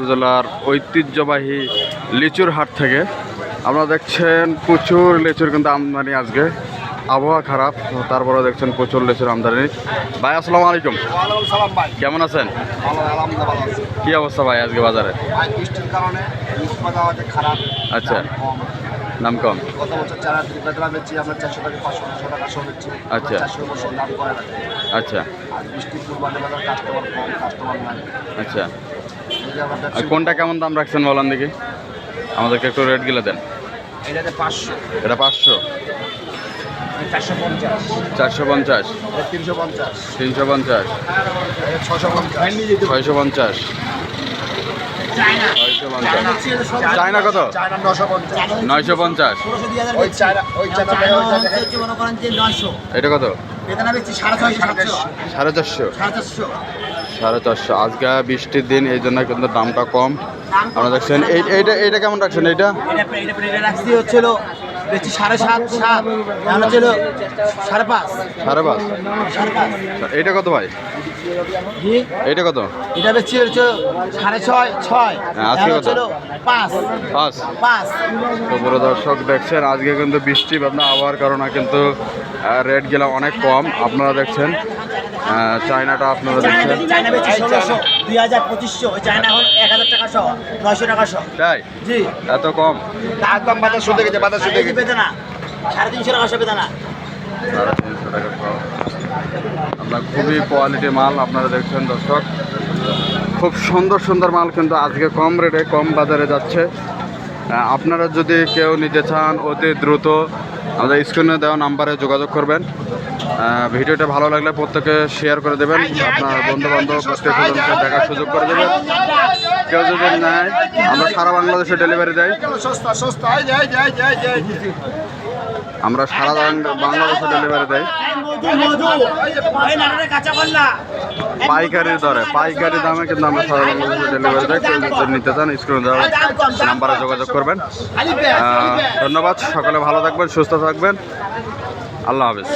উপজেলার ঐতিহ্যবাহী লিচুর হাট থেকে। আমরা দেখছেন প্রচুর লিচুর কিন্তু আমদানি আজকে। আবহাওয়া খারাপ তারপরে দেখছেন প্রচুর লিচুর আমদানি। ভাই আসসালাম আলাইকুম। কেমন আছেন? কি অবস্থা ভাই আজকে বাজারে? আচ্ছা। দাম কম? গত বছর চারা থেকে বেতলা আমরা চারশো টাকা পাঁচশো ছশো টাকা সব বেচছি আচ্ছা। চারশো বছর দাম করে আচ্ছা। আর বৃষ্টির পূর্বানে বাজার কাস্টমার কম কাস্টমার নাই। আচ্ছা। যে আমার আর কোনটা কেমন দাম রাখছেন বলেন দেখি? আমাদেরকে একটু রেট গিলে দেন। এটাতে পাঁচশো। এটা পাঁচশো? চারশো পঞ্চাশ। চারশো পঞ্চাশ। তিনশো পঞ্চাশ। তিনশো পঞ্চাশ। ছয়শো পঞ্চাশ। ছয়শো পঞ্চাশ। চায়না কত? নয়শো পঞ্চাশ। এটা কত? সাড়ে সাড়ে চারশো। সাড়ে চারশো। আজকে বৃষ্টির দিন এই জন্য কিন্তু দামটা কম। আপনারা দেখছেন এই এইটা এইটা কেমন রাখছেন? এইটা? হচ্ছিল বেচছি সাড়ে সাত সাত। তাহলে ছিল সাড়ে পাঁচ। সাড়ে পাঁচ। এইটা কত ভাই? এইটা কত? এটা বেচছি হচ্ছে সাড়ে ছয় ছয়। হ্যাঁ, আজকে কত? পাঁচ। পাঁচ। পাঁচ। তো পুরো দর্শক দেখছেন আজকে কিন্তু বৃষ্টি আপনার আবহাওয়ার কারণে কিন্তু রেট গেলা অনেক কম। আপনারা দেখছেন চায়নাটা আপনারা দেখছেন। দুই হাজার পঁচিশশো চায়না এখন এক হাজার টাকা সহ নয়শো টাকা সহ। তাই? জি। এত কম? একদম বাজার শুধু গেছে বাজার এই গেছে। বেতনা সাড়ে তিনশো টাকা সহ বেতনা সাড়ে তিনশো টাকা সহ। আপনার খুবই কোয়ালিটি মাল আপনারা দেখছেন দর্শক। খুব সুন্দর সুন্দর মাল কিন্তু আজকে কম রেটে কম বাজারে যাচ্ছে। আপনারা যদি কেউ নিতে চান অতি দ্রুত আমাদের স্ক্রিনে দেওয়া নাম্বারে যোগাযোগ করবেন। ভিডিওটা ভালো লাগলে প্রত্যেকে শেয়ার করে দেবেন। আপনার বন্ধু বান্ধব প্রত্যেক দেখার সুযোগ করে দেবেন। কেউ যদি নেয়, আমরা সারা বাংলাদেশে ডেলিভারি দেয় আমরা সারা বাংলাদেশে ডেলিভারি দেয় পাইকারি দরে, পাইকারি দামে কিন্তু আমরা সারা বাংলাদেশে ডেলিভারি দেয় কেউ যদি নিতে চান স্ক্রিনে দেওয়া নাম্বারে যোগাযোগ করবেন। ধন্যবাদ। সকালে ভালো থাকবেন, সুস্থ থাকবেন। আল্লাহ হাফিজ।